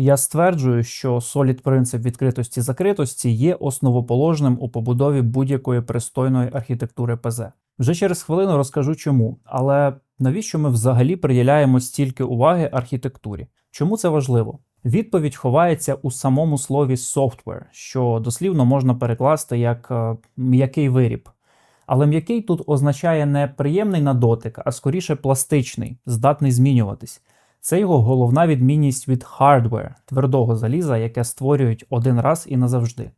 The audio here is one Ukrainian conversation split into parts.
Я стверджую, що Solid принцип відкритості закритості є основоположним у побудові будь-якої пристойної архітектури ПЗ. Вже через хвилину розкажу чому, але навіщо ми взагалі приділяємо стільки уваги архітектурі? Чому це важливо? Відповідь ховається у самому слові software, що дослівно можна перекласти як е, м'який виріб. Але м'який тут означає не приємний на дотик, а скоріше пластичний, здатний змінюватись. Це його головна відмінність від hardware, твердого заліза, яке створюють один раз і назавжди.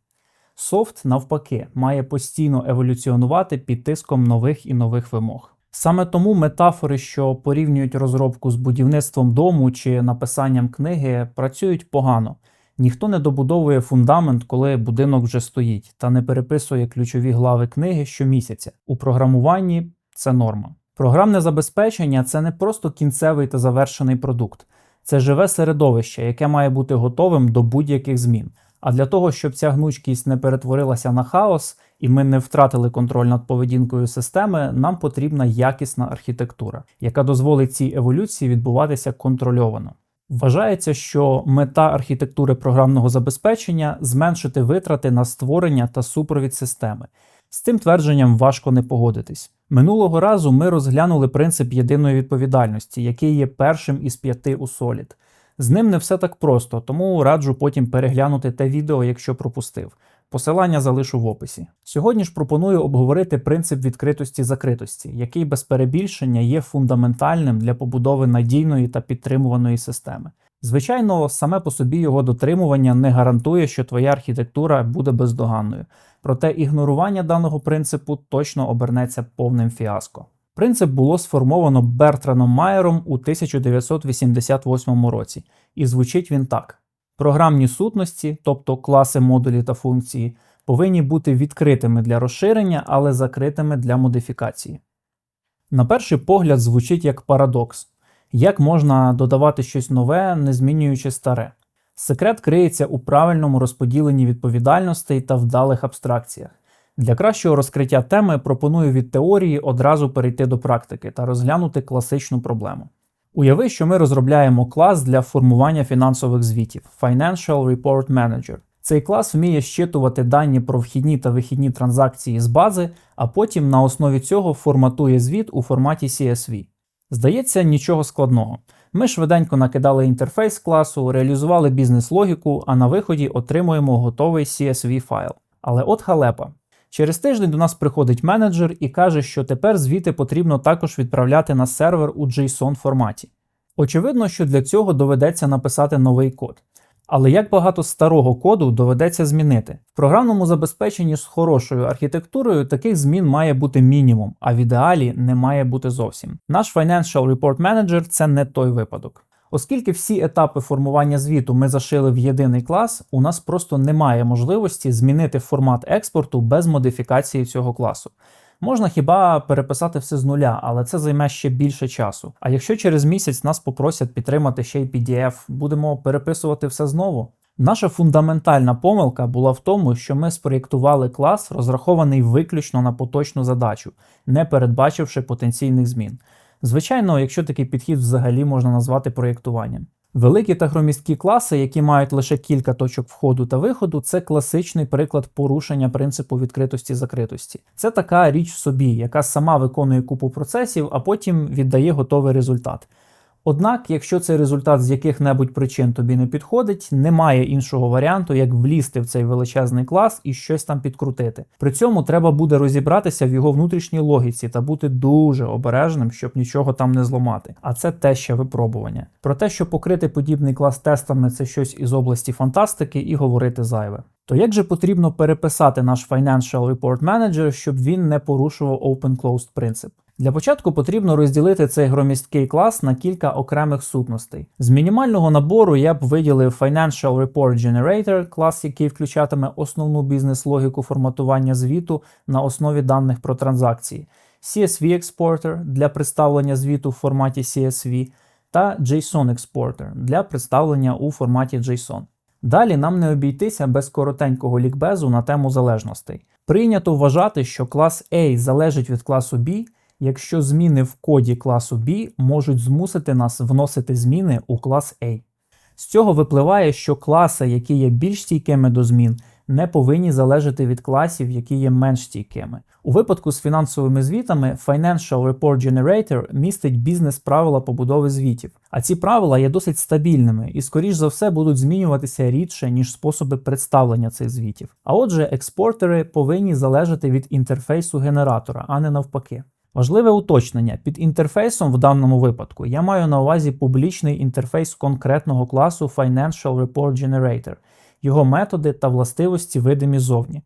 Софт, навпаки, має постійно еволюціонувати під тиском нових і нових вимог. Саме тому метафори, що порівнюють розробку з будівництвом дому чи написанням книги, працюють погано. Ніхто не добудовує фундамент, коли будинок вже стоїть, та не переписує ключові глави книги щомісяця. У програмуванні це норма. Програмне забезпечення це не просто кінцевий та завершений продукт, це живе середовище, яке має бути готовим до будь-яких змін. А для того, щоб ця гнучкість не перетворилася на хаос і ми не втратили контроль над поведінкою системи, нам потрібна якісна архітектура, яка дозволить цій еволюції відбуватися контрольовано. Вважається, що мета архітектури програмного забезпечення зменшити витрати на створення та супровід системи. З цим твердженням важко не погодитись. Минулого разу ми розглянули принцип єдиної відповідальності, який є першим із п'яти у Solid. З ним не все так просто, тому раджу потім переглянути те відео, якщо пропустив. Посилання залишу в описі. Сьогодні ж пропоную обговорити принцип відкритості закритості, який без перебільшення є фундаментальним для побудови надійної та підтримуваної системи. Звичайно, саме по собі його дотримування не гарантує, що твоя архітектура буде бездоганною, проте ігнорування даного принципу точно обернеться повним фіаско. Принцип було сформовано Бертраном Майером у 1988 році, і звучить він так: програмні сутності, тобто класи, модулі та функції, повинні бути відкритими для розширення, але закритими для модифікації. На перший погляд звучить як парадокс. Як можна додавати щось нове, не змінюючи старе? Секрет криється у правильному розподіленні відповідальностей та вдалих абстракціях. Для кращого розкриття теми пропоную від теорії одразу перейти до практики та розглянути класичну проблему. Уяви, що ми розробляємо клас для формування фінансових звітів Financial Report Manager. Цей клас вміє щитувати дані про вхідні та вихідні транзакції з бази, а потім на основі цього форматує звіт у форматі CSV. Здається, нічого складного. Ми швиденько накидали інтерфейс класу, реалізували бізнес-логіку, а на виході отримуємо готовий CSV файл. Але от халепа. Через тиждень до нас приходить менеджер і каже, що тепер звіти потрібно також відправляти на сервер у JSON форматі. Очевидно, що для цього доведеться написати новий код. Але як багато старого коду доведеться змінити? В програмному забезпеченні з хорошою архітектурою таких змін має бути мінімум, а в ідеалі не має бути зовсім. Наш Financial Report Manager це не той випадок. Оскільки всі етапи формування звіту ми зашили в єдиний клас, у нас просто немає можливості змінити формат експорту без модифікації цього класу. Можна хіба переписати все з нуля, але це займе ще більше часу. А якщо через місяць нас попросять підтримати ще й PDF, будемо переписувати все знову. Наша фундаментальна помилка була в тому, що ми спроєктували клас, розрахований виключно на поточну задачу, не передбачивши потенційних змін. Звичайно, якщо такий підхід взагалі можна назвати проєктуванням. Великі та громісткі класи, які мають лише кілька точок входу та виходу, це класичний приклад порушення принципу відкритості закритості. Це така річ в собі, яка сама виконує купу процесів, а потім віддає готовий результат. Однак, якщо цей результат з яких-небудь причин тобі не підходить, немає іншого варіанту, як влізти в цей величезний клас і щось там підкрутити. При цьому треба буде розібратися в його внутрішній логіці та бути дуже обережним, щоб нічого там не зламати. А це те ще випробування. Про те, що покрити подібний клас тестами це щось із області фантастики, і говорити зайве. То як же потрібно переписати наш Financial Report Manager, щоб він не порушував Open-Closed принцип? Для початку потрібно розділити цей громісткий клас на кілька окремих сутностей. З мінімального набору я б виділив Financial Report Generator, клас, який включатиме основну бізнес-логіку форматування звіту на основі даних про транзакції, CSV Exporter для представлення звіту в форматі CSV та JSON Exporter для представлення у форматі JSON. Далі нам не обійтися без коротенького лікбезу на тему залежностей. Прийнято вважати, що клас A залежить від класу B якщо зміни в коді класу B можуть змусити нас вносити зміни у клас A. З цього випливає, що класи, які є більш стійкими до змін, не повинні залежати від класів, які є менш стійкими. У випадку з фінансовими звітами Financial Report Generator містить бізнес-правила побудови звітів, а ці правила є досить стабільними і, скоріш за все, будуть змінюватися рідше, ніж способи представлення цих звітів. А отже, експортери повинні залежати від інтерфейсу генератора, а не навпаки. Важливе уточнення: під інтерфейсом в даному випадку я маю на увазі публічний інтерфейс конкретного класу Financial Report Generator, його методи та властивості видимі зовні.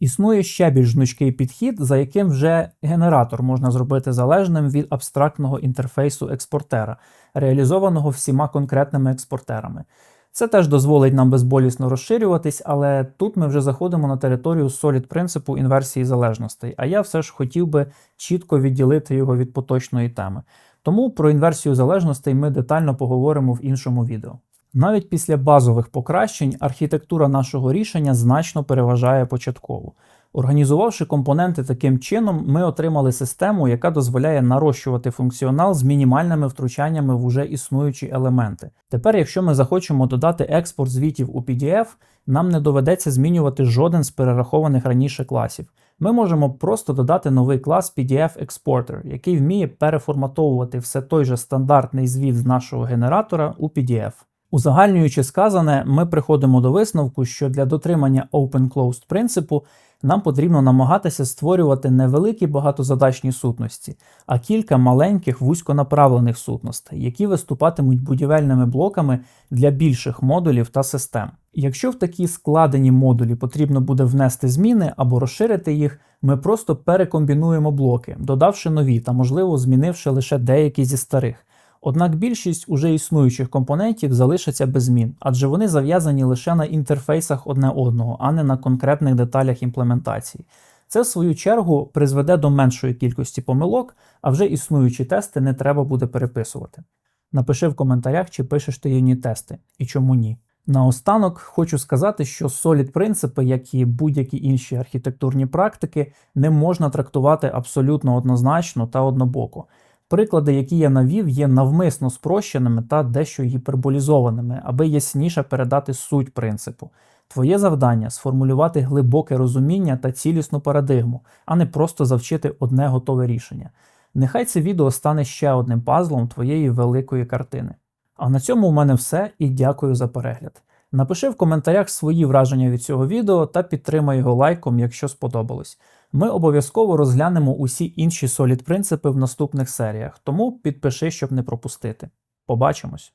Існує ще більш гнучкий підхід, за яким вже генератор можна зробити залежним від абстрактного інтерфейсу експортера, реалізованого всіма конкретними експортерами. Це теж дозволить нам безболісно розширюватись, але тут ми вже заходимо на територію солід принципу інверсії залежностей, а я все ж хотів би чітко відділити його від поточної теми. Тому про інверсію залежностей ми детально поговоримо в іншому відео. Навіть після базових покращень архітектура нашого рішення значно переважає початкову. Організувавши компоненти таким чином, ми отримали систему, яка дозволяє нарощувати функціонал з мінімальними втручаннями в уже існуючі елементи. Тепер, якщо ми захочемо додати експорт звітів у PDF, нам не доведеться змінювати жоден з перерахованих раніше класів. Ми можемо просто додати новий клас PDF Exporter, який вміє переформатовувати все той же стандартний звіт з нашого генератора у PDF. Узагальнюючи сказане, ми приходимо до висновку, що для дотримання open-closed принципу нам потрібно намагатися створювати не великі багатозадачні сутності, а кілька маленьких вузьконаправлених сутностей, які виступатимуть будівельними блоками для більших модулів та систем. Якщо в такі складені модулі потрібно буде внести зміни або розширити їх, ми просто перекомбінуємо блоки, додавши нові та, можливо, змінивши лише деякі зі старих. Однак більшість уже існуючих компонентів залишаться без змін, адже вони зав'язані лише на інтерфейсах одне одного, а не на конкретних деталях імплементації. Це, в свою чергу, призведе до меншої кількості помилок, а вже існуючі тести не треба буде переписувати. Напиши в коментарях, чи пишеш ти юніт-тести і чому ні. Наостанок хочу сказати, що solid принципи, як і будь-які інші архітектурні практики, не можна трактувати абсолютно однозначно та однобоко. Приклади, які я навів, є навмисно спрощеними та дещо гіперболізованими, аби ясніше передати суть принципу. Твоє завдання сформулювати глибоке розуміння та цілісну парадигму, а не просто завчити одне готове рішення. Нехай це відео стане ще одним пазлом твоєї великої картини. А на цьому у мене все і дякую за перегляд. Напиши в коментарях свої враження від цього відео та підтримай його лайком, якщо сподобалось. Ми обов'язково розглянемо усі інші солід принципи в наступних серіях, тому підпиши, щоб не пропустити. Побачимось!